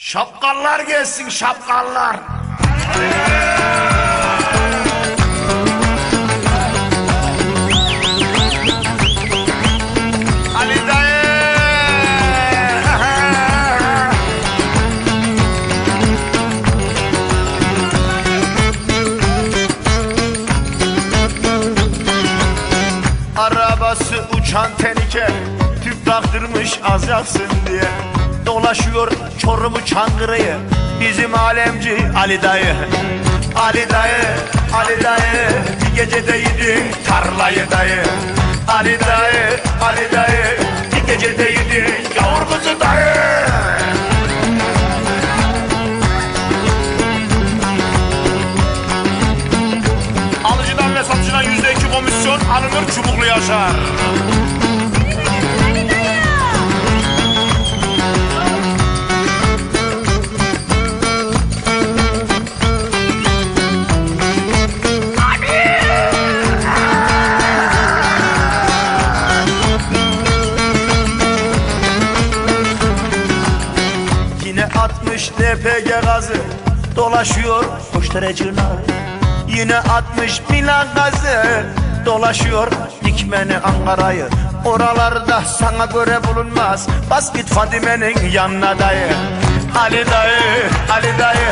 Şapkallar gelsin şapkallar. Ali dayı. Arabası uçan tenike Tüp taktırmış az diye Dolaşıyor Çorum'u Çankırı'yı Bizim alemci Ali dayı. Ali dayı, Ali dayı Bir gecede yedin tarlayı dayı. Ali dayı, Ali dayı Bir gecede yedin yavur kızı dayı. Alıcıdan ve satıcıdan yüzde iki komisyon alınır çubuklu yaşar. LPG gazı Dolaşıyor. Müştericine Yine atmış Milan gazı Dolaşıyor. Dikmeni Ankara'yı Oralarda sana göre bulunmaz. Bas git Fadime'nin yanına dayı. Ali dayı, Ali dayı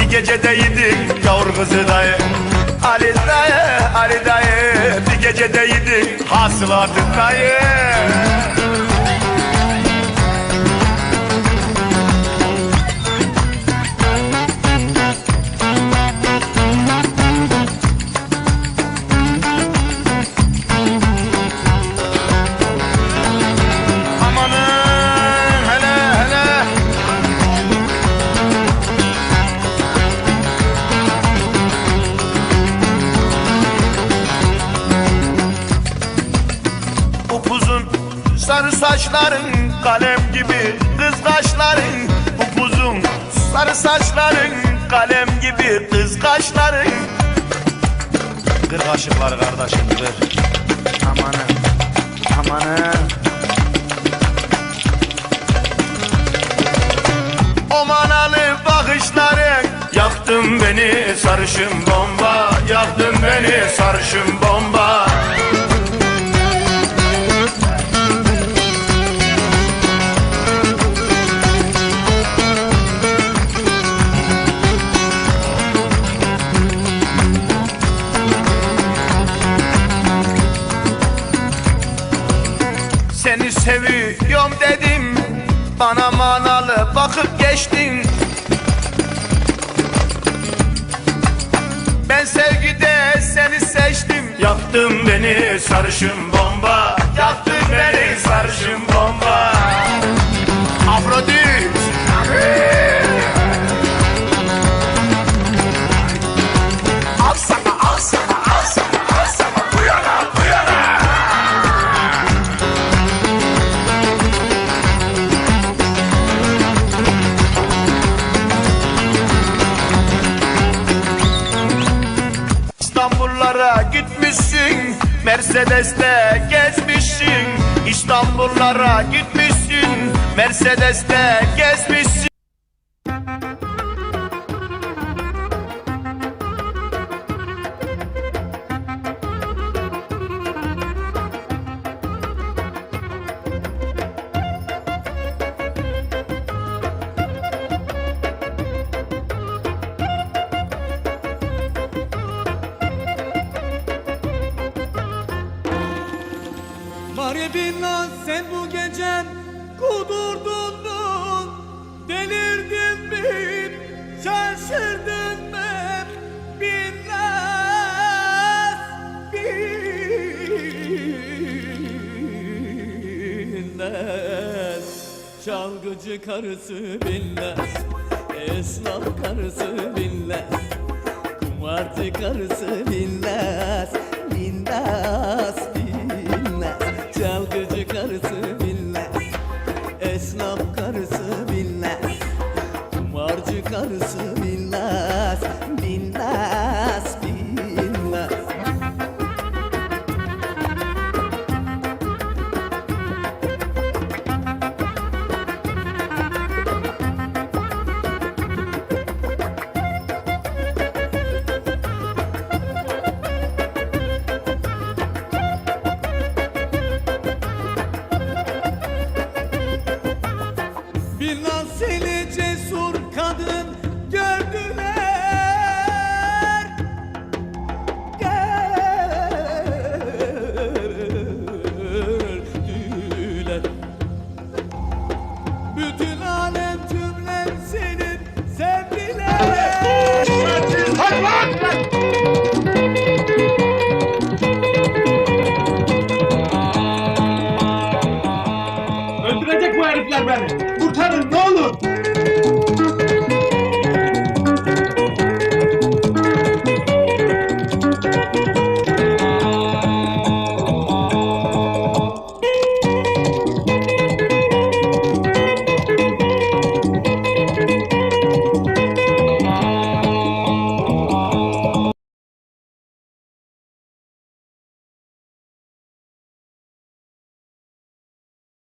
Bir gecede yedik yavur kızı dayı. Ali dayı, Ali dayı Bir gecede yedik hasılatı dayı sarı saçların kalem gibi kız kaşların Upuzun sarı saçların kalem gibi kız kaşların Kır kaşıkları kardeşim kır. Amanın amanın O manalı bakışların Yaktın beni sarışın bomba Yaktın beni sarışın bomba Seni seviyorum dedim. Bana manalı bakıp geçtin. Ben sevgide seni seçtim. Yaktın beni sarışın bomba. Yaktın beni sarışın bomba Mercedes'te gezmişsin İstanbullara gitmişsin. Mercedes'te gezmişsin Garibinle sen bu gece kudurdun mu? Delirdin mi? Şaşırdın mı? Bilmez, bilmez Çalgıcı karısı bilmez Esnaf karısı bilmez Kumarcı karısı bilmez Bilmez, Bir nasıl